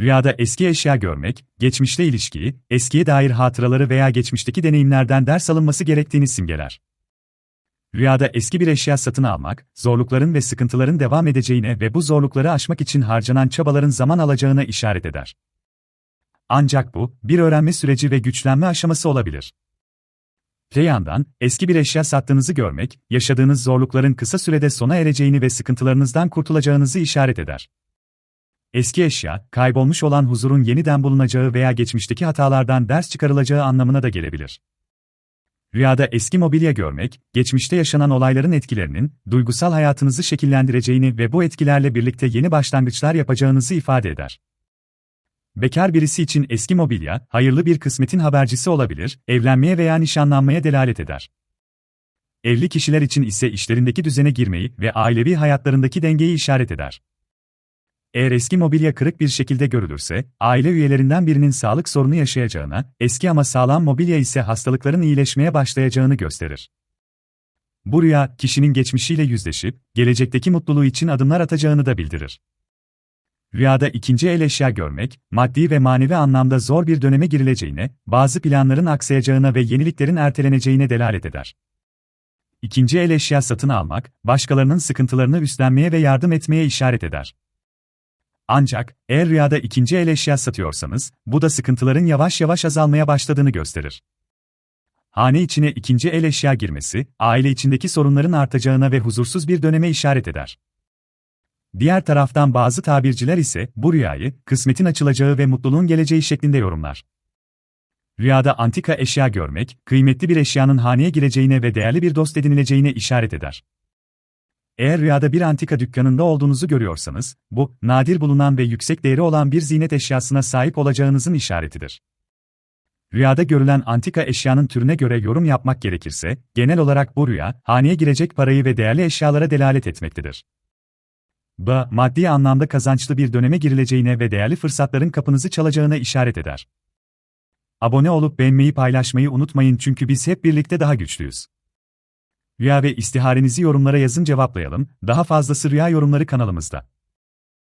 Rüyada eski eşya görmek, geçmişte ilişkiyi, eskiye dair hatıraları veya geçmişteki deneyimlerden ders alınması gerektiğini simgeler. Rüyada eski bir eşya satın almak, zorlukların ve sıkıntıların devam edeceğine ve bu zorlukları aşmak için harcanan çabaların zaman alacağına işaret eder. Ancak bu, bir öğrenme süreci ve güçlenme aşaması olabilir. Öte yandan, eski bir eşya sattığınızı görmek, yaşadığınız zorlukların kısa sürede sona ereceğini ve sıkıntılarınızdan kurtulacağınızı işaret eder. Eski eşya, kaybolmuş olan huzurun yeniden bulunacağı veya geçmişteki hatalardan ders çıkarılacağı anlamına da gelebilir. Rüyada eski mobilya görmek, geçmişte yaşanan olayların etkilerinin, duygusal hayatınızı şekillendireceğini ve bu etkilerle birlikte yeni başlangıçlar yapacağınızı ifade eder. Bekar birisi için eski mobilya, hayırlı bir kısmetin habercisi olabilir, evlenmeye veya nişanlanmaya delalet eder. Evli kişiler için ise işlerindeki düzene girmeyi ve ailevi hayatlarındaki dengeyi işaret eder. Eğer eski mobilya kırık bir şekilde görülürse, aile üyelerinden birinin sağlık sorunu yaşayacağına, eski ama sağlam mobilya ise hastalıkların iyileşmeye başlayacağını gösterir. Bu rüya, kişinin geçmişiyle yüzleşip, gelecekteki mutluluğu için adımlar atacağını da bildirir. Rüyada ikinci el eşya görmek, maddi ve manevi anlamda zor bir döneme girileceğine, bazı planların aksayacağına ve yeniliklerin erteleneceğine delalet eder. İkinci el eşya satın almak, başkalarının sıkıntılarını üstlenmeye ve yardım etmeye işaret eder. Ancak, eğer rüyada ikinci el eşya satıyorsanız, bu da sıkıntıların yavaş yavaş azalmaya başladığını gösterir. Hane içine ikinci el eşya girmesi, aile içindeki sorunların artacağına ve huzursuz bir döneme işaret eder. Diğer taraftan bazı tabirciler ise bu rüyayı, kısmetin açılacağı ve mutluluğun geleceği şeklinde yorumlar. Rüyada antika eşya görmek, kıymetli bir eşyanın haneye gireceğine ve değerli bir dost edinileceğine işaret eder. Eğer rüyada bir antika dükkanında olduğunuzu görüyorsanız, bu, nadir bulunan ve yüksek değeri olan bir ziynet eşyasına sahip olacağınızın işaretidir. Rüyada görülen antika eşyanın türüne göre yorum yapmak gerekirse, genel olarak bu rüya, haneye girecek parayı ve değerli eşyalara delalet etmektedir. B. Maddi anlamda kazançlı bir döneme girileceğine ve değerli fırsatların kapınızı çalacağına işaret eder. Abone olup beğenmeyi paylaşmayı unutmayın çünkü biz hep birlikte daha güçlüyüz. Rüya ve istiharenizi yorumlara yazın cevaplayalım, daha fazlası rüya yorumları kanalımızda.